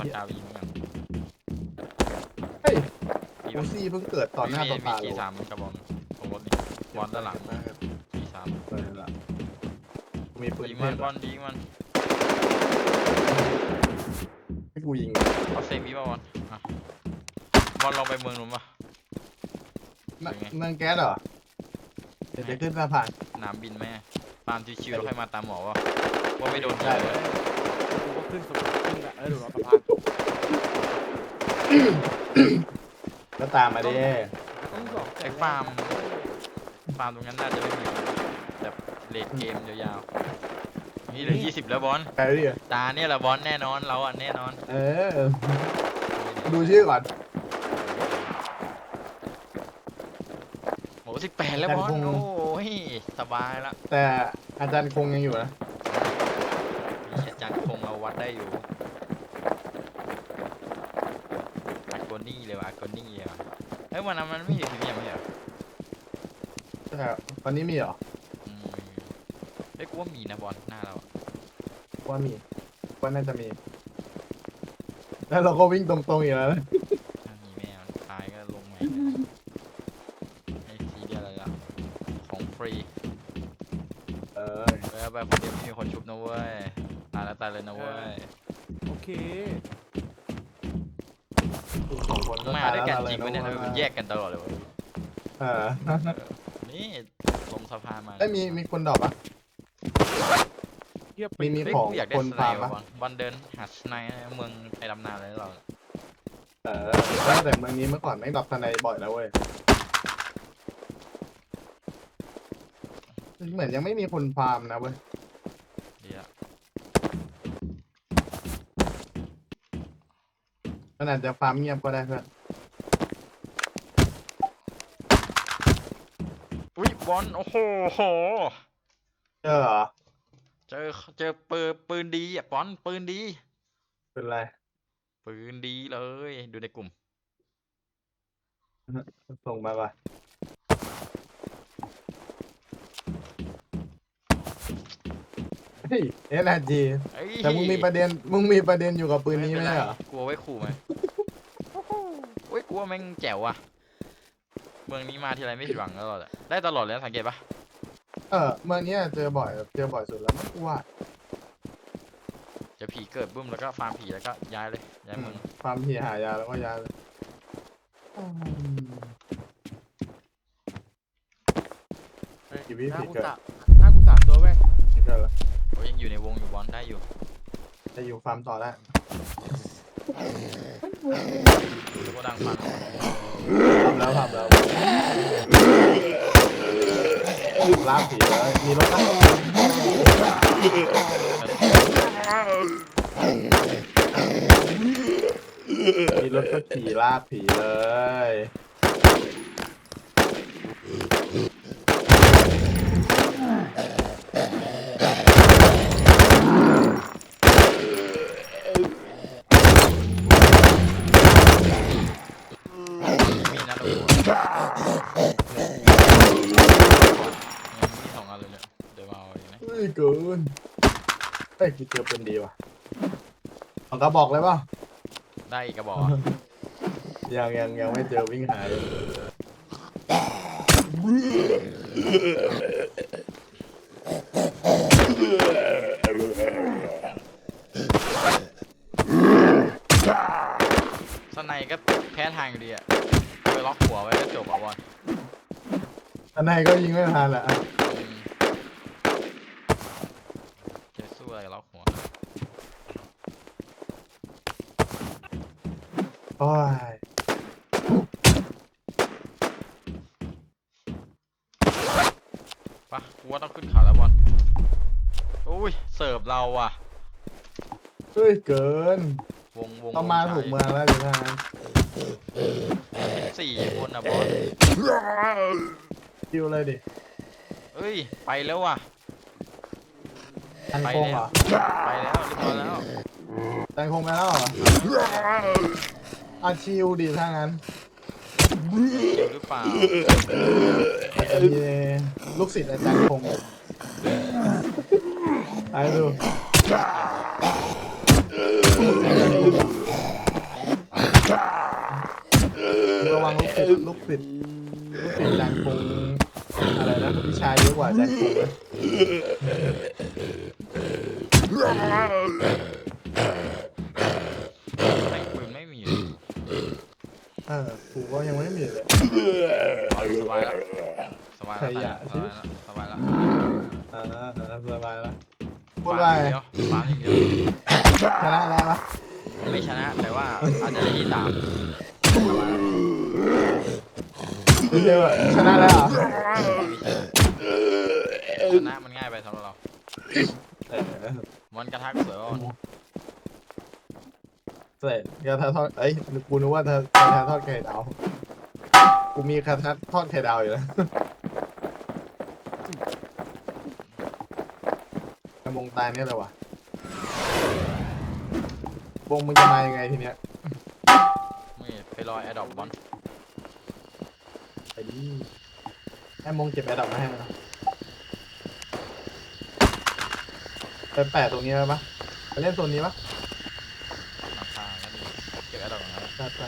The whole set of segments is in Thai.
สกาวีเหมือนกันเฮ้ยมีอูปะซี่เพิ่งเกิดต่อหน้าต่อตามีเลขี่ยสามกระบอกตรงรถนี่บอลด้านหลังขี่สามเออละมีปืนยิงเทมันพบอลยิงมันให้กูยิงเอาเซมิป่ะบอลอะบอลลองไปเมืองนู้นปะน่ะเป็นไงเมืองแก๊สเหรอเดี๋ยวจะขึ้นสะพานสนามบินไหม ตามชิวๆแล้วค่อยมาตามหมอวะว่าไม่โดนยิได้งเลเลยยกูก็ขึ้นสะพานขึ้นอะเออเดี๋ยวเราสะพานก็ตามมาดิต้องสองไอ้ฟาร์มฟาร์มตรงนั้นน่าจะไม่มีแบบเลดเกมยาวๆนี่เหลือยี่สิบแล้วบอลไปดิตาเนี่ยแหละบอลแน่นอนเราอะแน่นอน เออ ดูชื่อก่อนโอ้สิบแปดแล้วบอลแต่คงโอ้ย สบายละแต่อาจารย์คงยังอยู่นะนี่อาจารย์คงเราวัดได้อยู่อาโกนี่เลยว่ะอาโกนี่เลยว่ะเฮ้ยวันนั้นมันไม่อยู่ที่นี่ไม่ใช่เหรอแต่ตอนนี้มีเหรออืมเฮ้ยกูว่ามีนะบอลหน้าเราอะว่ามีว่าน่าจะมี แล้วเราก็วิ่งตรงๆอยู่แล้วนะ ถ้ามีแม่มันตายก็ลงใหม่ไอ้ซีเรียสอะไรล่ะของฟรี เออแล้วแบบคนเดียวไม่มีคนชุบนะเว้ยตายแล้วตายเลยนะเว้ย โอเคสองคนก็มาตายด้วยแล้วกันอะไรจริงไหมเนี่ยนะทำไมมันแยกกันตลอดเลยวะเออนี่ลงสะพานมาได้ยมีมีคนดรอกปะ เทียบไปมีมี เฮ้ยของกูอยากได้คนสไนฟาร์มป์ปะว่ะบอลบอลเดินหาสไนป์เมืองไอ้ดำนาเลยเรา เออแล้วแต่เมืองนี้เมื่อก่อนไม่งดรอกทนายบ่อยแล้วเว้ย เหมือนยังไม่มีคนฟาร์มนะเว้ยดีอะมันอาจจะฟาร์มเงียบก็ได้เพื่อนอุ้ยบอลโอ้โหโห เจอเหรอเจอเจอปืนปืนดีอะบอลปืนดี เป็นไรปืนดีเลย ดูในกลุ่มส่งมาป่ะ เฮ้ยเอสจีเอ้ยแต่มึงมีประเด็นมึงมีประเด็นอยู่กับปืนนี้ไหมไเป็เหรอ กลัวไว้ขู่ไหมโอ้ยกลัวแม่งแจ๋วอะ เมืองนี้มาทีไรไม่ผิดหวังตลอดอะได้ตลอดเลยนะสังเกตปะเออเมืองเนี้ยเจอบ่อยเจอบ่อยสุดแล้วไม่กลัวเจะผีเกิดบึ้มแล้วก็ฟาร์มผีแล้วก็ย้ายเลยย้ายเมืองฟาร์มผีหายาแล้วก็ยาเลยอืมเฮ้ยกี่วิหน้าผีกูเกิดสามหน้ากูสามตัวเว้ย ไม่เกินละ โอ้ยยังอยู่ในวงอยู่บอลได้อยู่ จะอยู่ฟาร์มต่อได้โกดังฟังทำแล้วทำแล้วลากผีเลยมีรถตั้งมีรถก็ขี่ลากผีเลย มีนะลูกมีสองอันเลยเนี่ยเดี๋ยวมาเอาอีกนะ เฮ้ยเกิน เฮ้ยกี่เจอเป็นดีว่ะของกระบอกเลยป่ะได้อีกกระบอกยังยังยังไม่เจอวิ่งหาเลยสไนก็แพ้ทางอยู่ดีอะไปล็อกหัวไว้ก็จบอะบอล อันไหนก็ยิงไม่ทันแหละอืมจะสู้อะไรกับล็อกหัว โอ้ย ปะกูว่าต้องขึ้นเขาแล้วบอล อุ้ยเสิร์ฟเราอะ เฮ้ยเกิน วงวงต้องมาถูกเมืองแล้วเดี๋ยวถ้างั้นสี่คนอะบอลคิวเลยดิ เอ้ย ไปแล้วว่ะ ตันไปคงแล้เหรวอไปแล้วเรียบร้อยแล้ว ตันคงไปแล้วเหรออาชิวดิถ้างั้นเกี่ยวหรือเปล่า อาจจะมีลูกศิษย์อาจารย์คง I know. Hãy subscribe cho kênh Ghiền Mì Gõ Để không bỏ lỡ những video hấp dẫn ไม่ปืนไม่มีเออกูก็ยังไม่มีเลย สบายแล้วสบายแล้วสบายแล้วสบายแล้ว พูฟาดร์มว่าอย่างไงเดียวฟาร์มอย่างเดียวชนะแล้วปะไม่ชนะ แต่ว่าอาจจะได้ที่สามไม่ใช่ว่าชนะแล้วเหรอชนะมันง่ายไปสำหรับเราเออมันกระทักสวยว่าเสร็จกระทะทอดเอ้ยกูนึกว่าเธอกระทะทอดไข่ดาว กูมีกระทะทอดไข่ดาวอยู่แล้ว กระมงตายเนี่ยเลยวะวงมึงจะมายังไงทีเนี้ยไม่ไปรอแอร์ดรอปบอลไปดิให้มงเก็บแอร์ดรอปมาให้นะไปแปะตรงนี้ไหมปะไปเล่นโซนนี้ปะหลังคาก็ดีเก็บแอร์ดรอปก่อนนะไปไป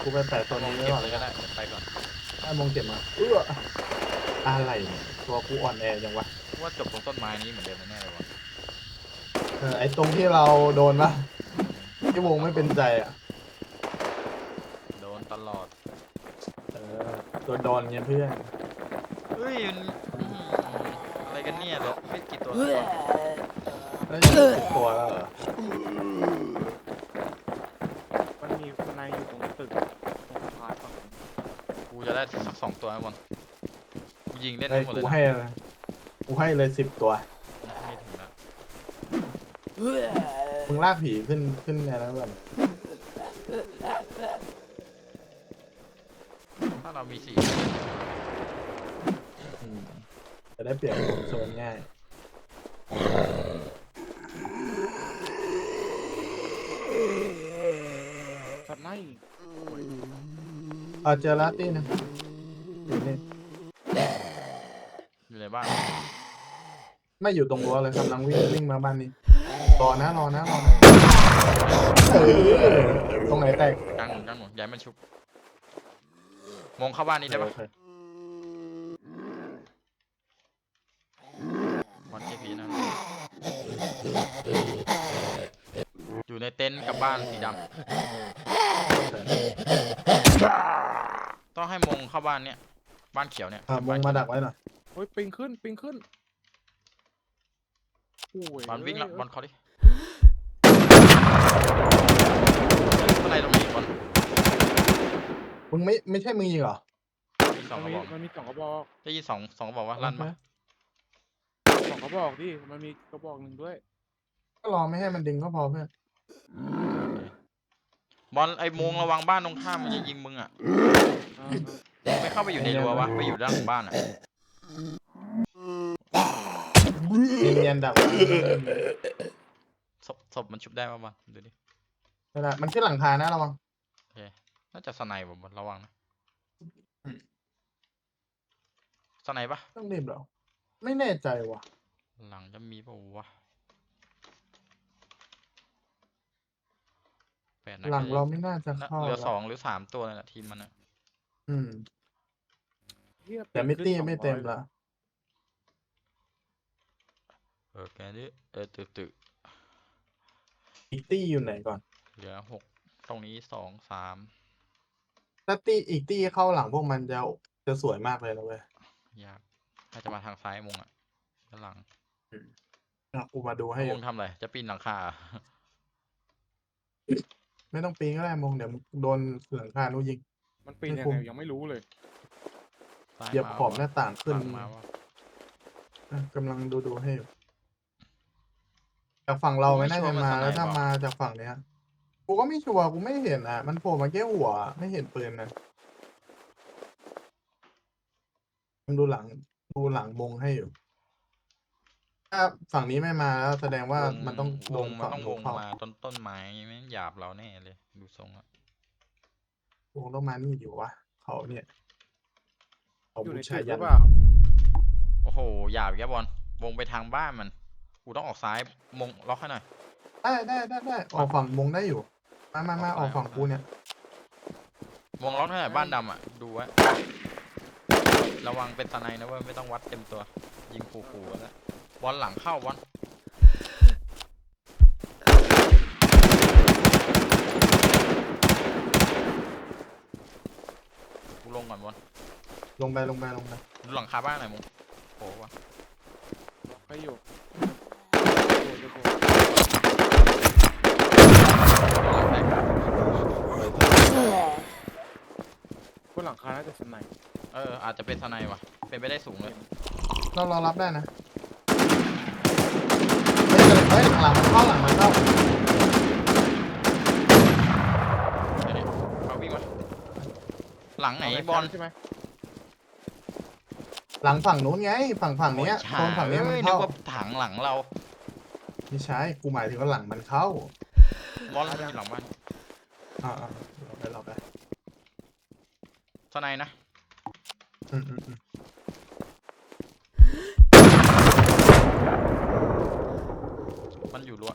กูไปแปะโซนนี้ไว้เก็บก่อนเลยก็ได้เดี๋ยวไปก่อนให้มงเก็บมาเอออะไรเนี่ยตัวกูอ่อนแอจังวะ ว่าจบตรงต้นไม้นี้เหมือนเดิมแน่ๆเลยวะเออไอตรงที่เราโดนปะที่วงไม่เป็นใจอะโดนตลอด เออโดนโดนเงี้ยเพื่อนเฮ้ยมันอืมอะไรกันเนี่ยเหรอไม่กี่ตัวแล้วยังไม่ติดตัวแล้วเหรอมันมีคนในอยู่ตรงตึกตรงสะพานฝั่งนู้นกูจะได้สักสองตัวนะบอลกูยิงเล่นไอ้ได้หมดเลยกูนะให้เลย กูให้เลยสิบตัว ไม่ถึงละมึงลากผีขึ้นขึ้นไงนะเพื่อนถ้าเรามีสี่อืมจะได้เปลี่ยนโซนง่าย สัตว์ไล่ เอาเจอลาตี้นะอยู่นี่ อยู่ในบ้าน ไม่อยู่ตรงรั้วเลยกำลังวิ่งวิ่งมาบ้านนี้รอนะรอนะรอนะเออตรงไหนแตกกลางหนุนกลางหนุนย้ายมันชุบมองเข้าบ้านนี้ได้ปะโอเควันทีพีนะ อยู่ในเต็นท์กับบ้านสีดำต้องให้มงเข้าบ้านเนี้ยบ้านเขียวเนี่ยอะมบ้งนมาดักไว้หน่อยโอ้ยปิงขึ้นปิงขึ้น โอ้ยบอลวิ่งละเอ้ยบอลเขาดิอะไรตรงนี้บอลมึงไม่ไม่ใช่มึงยิงเหรอมีสองมักนระมีบอกมันมีสองกระบอกได้ยินสองสองกระบอกว่าลั่นมาสองกระบอกดิมันมีกระบอกหนึ่งด้วย ก็รอไม่ให้มันดึงก็พอเพื่อนบอลไอ้โมงระวังบ้านตรงข้ามมันจะยิงมึงอะอ่าไม่เข้าไปอยู่ในรั้ววะไปอยู่ด้านหลังบ้านอะเนียนๆดักไว้ศพศพมันชุบได้ปะบอลดูดินั่นแหละมันขึ้นหลังคานะระวังโอเคน่าจะสไนป์บอลระวังนะอืมสไนป์ปะต้องรีบเหรอไม่แน่ใจว่ะ หลังจะมีปะวะแปดนัดหลังก็เราจะไม่น่าจะน่าเข้าเหลือหรสอกองหรือสามตัวเลยนะทีมมันอะอืมเหี้ยแต่มิปิงตี้ขึ้นไม่200เต็มละ เออแกนี่เออตึกตึกอีกตี้อยู่ไหนก่อนเหลือหกตรงนี้สองสามถ้าตี้อีกตี้เข้าหลังพวกมันจะจะสวยมากเลยนะเว้ยยากถ้าจะมาทางซ้ายมงอะด้านหลังอะกูมาดูให้อมยู่งทำอะไรจะปีนหลังคาอะไม่ต้องปีนก็ได้มงเดี๋ยวมึงโดนหลังคานุยิง มันปีนไม่ยังคุ้มไงยังไม่รู้เลยซ้ายเหยียบมาขอบวะหน้าต่างขึ้นหลังมาวะอะกำลังดูดูให้อยู่ จากฝั่งเราไม่น่าจะมาแล้วถ้ามาจากฝั่งเนี้ย กูก็ไม่ชัวร์กูไม่เห็นอะ มันโผล่มาแค่หัว ไม่เห็นปืนนะมึงดูหลังดูหลังมงให้อยู่ ถ้าฝั่งนี้ไม่มาแล้วแสดงว่าวงมันต้องวโดงนมันฝั่งต้องวนู้นงเข้ามาต้นต้นไม้ไม่งั้นหยาบเราแน่เลย ดูทรงอะวงต้องมานี่อยู่วะเขาเนี่ยเขาอยู่บูในชาตึกหยัรืนอเปล่าโอ้โหหยาบแกบอลวงไปทางบ้านมัน กูต้องออกซ้ายมงล็อกให้หน่อย ได้ได้ได้ได้ออกฝั่งมงได้อยู่ มามามาออออกกซ้ายฝั่งออกซ้ายกูเนี่ยวงล็อกเท่าไหร่บ้านดำอะ ดูไว้ ระวังเป็นสไนนะเว้ยไม่ต้องวัดเต็มตัว ยิงขู่ๆไว้แล้วบอลหลังเข้าบอลกูลงก่อนบอลลงไปลงไปลงไปดูหลังคาบ้านหน่อยมึงโอ้วะก็อยู่โอ้โหโอ้โห หลังแตก บ นหลังคาน่าจะสไนป์เออ อาจจะเป็นสไนว่ะ เป็นไปได้สูงเลย เรารอรับได้นะ เฮ้ยเฮ้ยหลังมันเข้าหลังมันเข้าเดี๋ยวนี้เขาวิ่งมาหลังไหนบอลใช่ไหมหลังฝั่งนู้นไง ฝั่งฝั่งเนี้ยโอ้โซนฝั่งเนี้ยมันนึกเข้าว่าถังหลังเรา ไม่ใช่กูหมายถึงว่าหลังมันเข้าบอลอยู่หลังบ้านอ่าอ่าเราไปเราไป สไนนะอืมอืมอืมมันอยู่รั้ว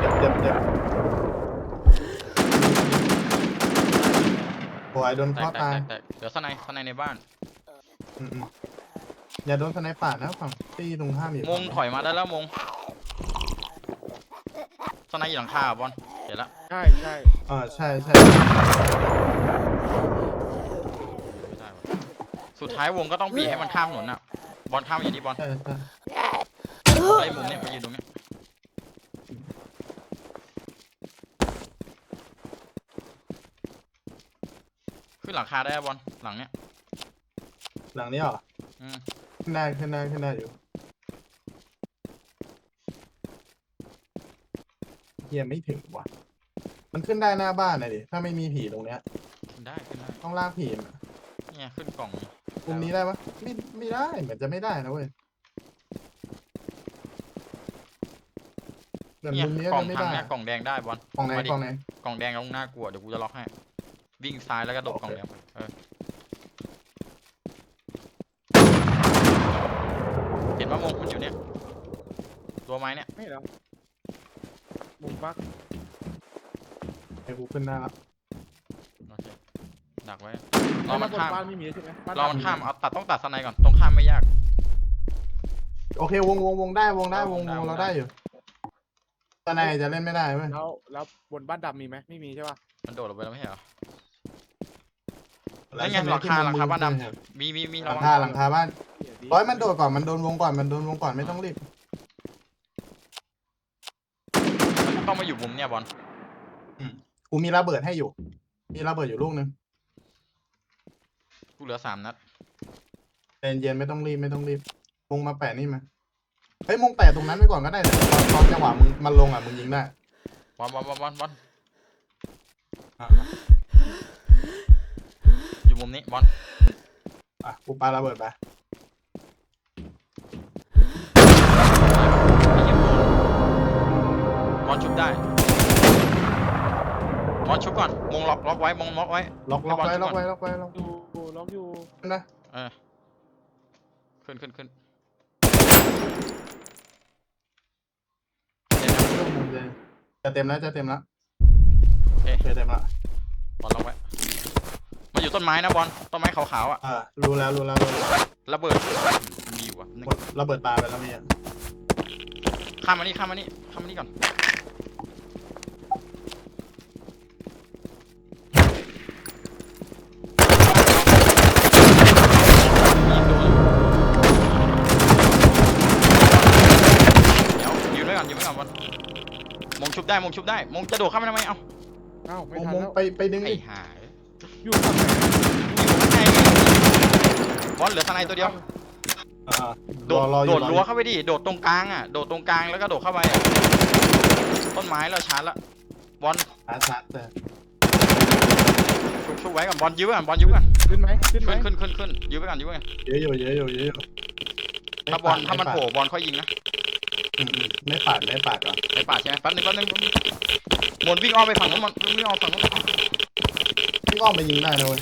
เจ็บเจ็บโอ้ยโดนแตข้อกแตกตายแตกแตกเดี๋ยวสไนสไนในบ้านอืมอืม อย่าโดนสไนป่าดนะฝั่งตีตรงข้ามอยู่มงถอยมาได้แล้วมงสไนอยู่หลังคาอะบอลเห็นละใช่ใช่เออใช่ใช่ไม่ได้วะสุดท้ายวงก็ต้องบีบให้มันข้ามถนนอะ บอลข้ามมาอยู่ที่บอลใช่ใช่ไอ้มุมเนี่ยมายืนตรงเนี้ยขึ้นหลังคาได้อะบอลหลังเนี้ยหลังนี้เหรออืม ขึ้นได้ขึ้นได้ขึ้นได้อยู่เฮียไม่ถึงว่ะ มันขึ้นได้หน้าบ้านเลยดิ ถ้าไม่มีผีตรงเนี้ย ขึ้นได้ขึ้นได้ต้องลากผีมาเนี่ยขึ้นกล่องมุมนี้ได้ปะไม่ไม่ได้เหมือนจะไม่ได้นะเว้ยเหมือนเนี่ยมุมนี้กล่อจะงไม่ทางได้เนี้ยกล่องแดงได้บอล กล่องไหนมาดิกล่องไหน กล่องแดงตรงหน้ากลัวเดี๋ยวกูจะล็อกให้วิ่งซ้ายแล้วก็โดดกล่องแดงไปเออเห็น ว่ามงมันอยู่เนี่ย ตัวไม้เนี่ย ไม่แล้วมุมบักไอ้กูขึ้นได้ละโอเค ดักไว้รแล้อวมันบนข้าม บ้านไม่มีใช่ไหมบ้นรอมันดำข้าม เอาตัดต้องตัดสไนก่อน ตรงข้ามไม่ยาก โอเควงวงวงได้วงได้เออววงงได้วงวงเราได้ได้อยู่ตอนไหนจะเล่นไม่ได้เว้ยแล้วแล้วบนบ้านดำมีไหมไม่มีใช่ป่ะมันโดดลงไปแล้วไม่ใช่เหรอแล้วนั่นไงใช่ไหมหลังคาที่หลังคาบ้านดใช่ไหมำมีมีมีหลัระงวังคาหลังคาบ้านเดี๋ยวดิ ร้อยมันโดดก่อนมันโดนวงก่อนมันโดนวงก่อนไม่ต้องรีบมันต้องมาอยู่มุมเนี่ยบอลกูมีระเบิดให้อยู่ มีระเบิดอยู่ลูกนึงกูเหลือสามนัดใจเย็นๆไม่ต้องรีบไม่ต้องรีบวงมาแปะนี่มาเฮ้ยมงแปะตรงนั้นไว้ก่อนก็ได้เดี๋ยวตอนตอนจังหวะมึงมันลงอะมึงยิงได้บอลบอลบอลบอลบอลอะอยู่มุมนี้บอลอะกูปาระเบิดไป อลชุบได้บอลชุบก่อน มงล็อกล็อกไว้ มงล็อกไว้ล็อกล็อกให้ไว้บล็ออลกไว้ล็อกไว้ล็อกอยู่ล็อกอยู่นะเออขึ้นขึ้นขึ้นเดี๋ยวนะลูกมุมเลยจะเต็มแล้วจะเต็มแล้วโอเคโอเคเต็มแล้วบอลล็อกไว้มาอยู่ต้นไม้นะบอล ต้นไม้ขาวๆอะอ่ารู้แล้วรู้แล้วรู้แล้วระเบิดมีอยู่อะนึงหมดระเบิดปาไปแล้วมีอะข้ามมานี่ข้ามมานี่ข้ามมานี่ก่อน ได้มงชุบได้มงจะโดดเข้ามาทำไมเอ้าเอ้าวไม่มงทันมงแล้วไปไปดึงไอ้ดิห่าอยู่ฝั่งไหนไอ้บอลเหลือสไนตัวเดียวอ่าโดรดอรออโดยู่ดรออรั้วยู่เข้าไปดิโดดตรงกลางอะโดดตรงกลางแล้วก็โดดเข้าไปอะต้นไม้เราชาร์จละบอลชาร์จชาร์จแต่ชุบชุบไว้ก่อนบอลยื้อไว้ก่อนบอลยื้อไว้ก่อนขึ้นไหมขึ้นไหมขึ้นขึ้นขึ้นขึ้นยื้อไว้ก่อนยื้อไว้ก่อนเยอะอยู่เยอะอยู่เยอะอยู่ถ้าบอลถ้ามันไปดโผล่บอลค่อยยิงนะอืมอืม ไม่ปาดไม่ปาดก่อนในป่าใช่ไหมแป๊บนึงแป๊บนึงหมนวิ่งอ้อมไปฝั่งนู้นมันวิ่งอ้อมฝั่งนู้นพี่อ้อมไปยิงได้นะเว้ย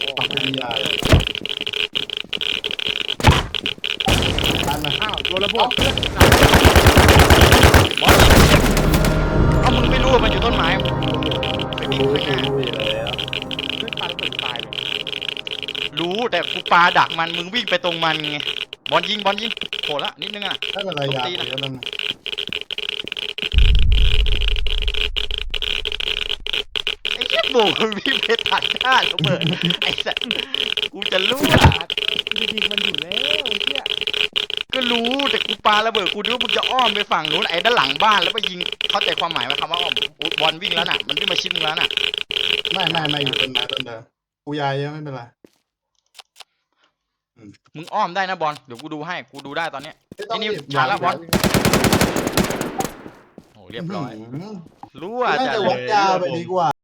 กูอปัอกกเป็นยาเลยโดนระเบิดเพื่อนบอสเอ้ามึงไม่รู้ว่ามันอยู่ต้นไม้ไปวิ่งรู้ข้างหรู้น้าอยู่แล้วเพื่อนปาระเบิดตายเลยรู้แต่กูปาดักมันมึงวิ่งไปตรงมันไงบอลยิงบอลยิง โผล่ละนิดนึงอะไม่เป็นไรอยากตีนะเดี๋ยวมันไอ้เหี้ยโบกมันวิ่งไปตัดหน้าระเบิดไอ้สัสกูจะรู้อะจริงๆมันอยู่แล้วไอ้เหี้ยก็รู้แต่กูปาระเบิดกูนึกว่ามึงจะอ้อมไปฝั่งนู้นไอ้ด้านหลังบ้านแล้วไปยิงเข้าใจความหมายไหมคำว่าอ้อมอุ๊ยบอลวิ่งแล้วน่ะมันวิ่งมาชิดมึงแล้วน่ะไม่ไม่ไม่อยู่ต้นไม้ต้นเดิมกูยายเยอะไม่เป็นไร มึงอ้อมได้นะบอลเดี๋ยวกูดูให้กูดูได้ตอนเนี้ยไม่ต้องไอ้นี่รีบช้าละย่บอลโอ้เรียบร้อยหืรู้น่าอะจะจะเลวัดย ยาวไปดีกว่า